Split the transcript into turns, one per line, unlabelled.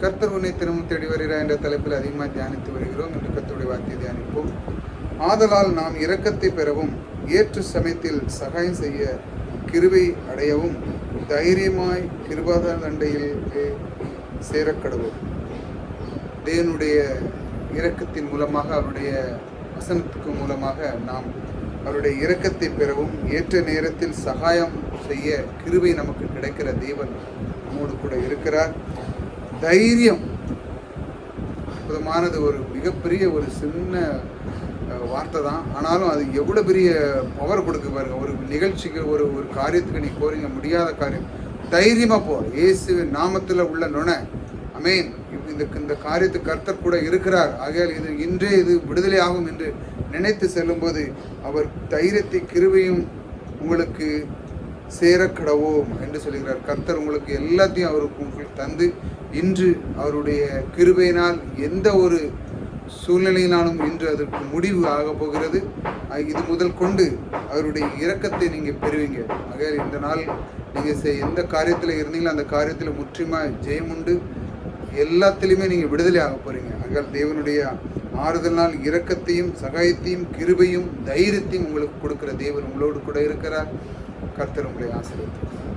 கர்த்தர் உன்னை திரும்ப தேடி வருகிறார் என்ற தலைப்பில் அதிகமாக தியானித்து வருகிறோம். என்று கர்த்தருடைய வார்த்தையை தியானிப்போம். ஆதலால் நாம் இரக்கத்தை பெறவும் ஏற்று சமயத்தில் சகாயம் செய்ய கிருவை அடையவும் தைரியமாய் கிருபாத தண்டையில் சேரக்கடவும். தேவனுடைய இரக்கத்தின் மூலமாக அவருடைய வசனத்துக்கு மூலமாக நாம் அவருடைய இரக்கத்தை பெறவும் ஏற்ற நேரத்தில் சகாயம் செய்ய கிருவை நமக்கு கிடைக்கிற தேவன் நம்மோடு கூட இருக்கிறார். தைரியம். அற்புதமானது ஒரு மிகப்பெரிய ஒரு சின்ன வார்த்தை தான். ஆனாலும் அது எவ்வளோ பெரிய பவர் கொடுக்க பாருங்க. ஒரு நிகழ்ச்சிக்கு ஒரு ஒரு காரியத்துக்கு நீ போறீங்க முடியாத காரியம். தைரியமாக போ. இயேசு நாமத்தில் உள்ள நுணை. அமேன் இந்த இந்த காரியத்துக்கு கர்த்தர் கூட இருக்கிறார். ஆகையால் இது இன்றே இது விடுதலை ஆகும் என்று நினைத்து செல்லும்போது அவர் தைரியத்தை கிருவையும் உங்களுக்கு சேரக்கடவோம் என்று சொல்கிறார். கர்த்தர் உங்களுக்கு எல்லாத்தையும் அவருக்கு உங்களுக்கு தந்து இன்று அவருடைய கிருபையினால் எந்த ஒரு சூழ்நிலையினாலும் இன்று அதற்கு முடிவு ஆக போகிறது. இது முதல் கொண்டு அவருடைய இரக்கத்தை நீங்கள் பெறுவீங்க. ஆகையால் இந்த நாள் நீங்கள் எந்த காரியத்தில் இருந்தீங்களோ அந்த காரியத்தில் முற்றிலுமாக ஜெயம் உண்டு. நீங்கள் விடுதலை ஆக போகிறீங்க ஆகையால் தேவனுடைய ஆறுதலினால் இரக்கத்தையும் சகாயத்தையும் கிருபையும் தைரியத்தையும் உங்களுக்கு கொடுக்குற தேவன் உங்களோடு கூட இருக்கிறார். buscarte el.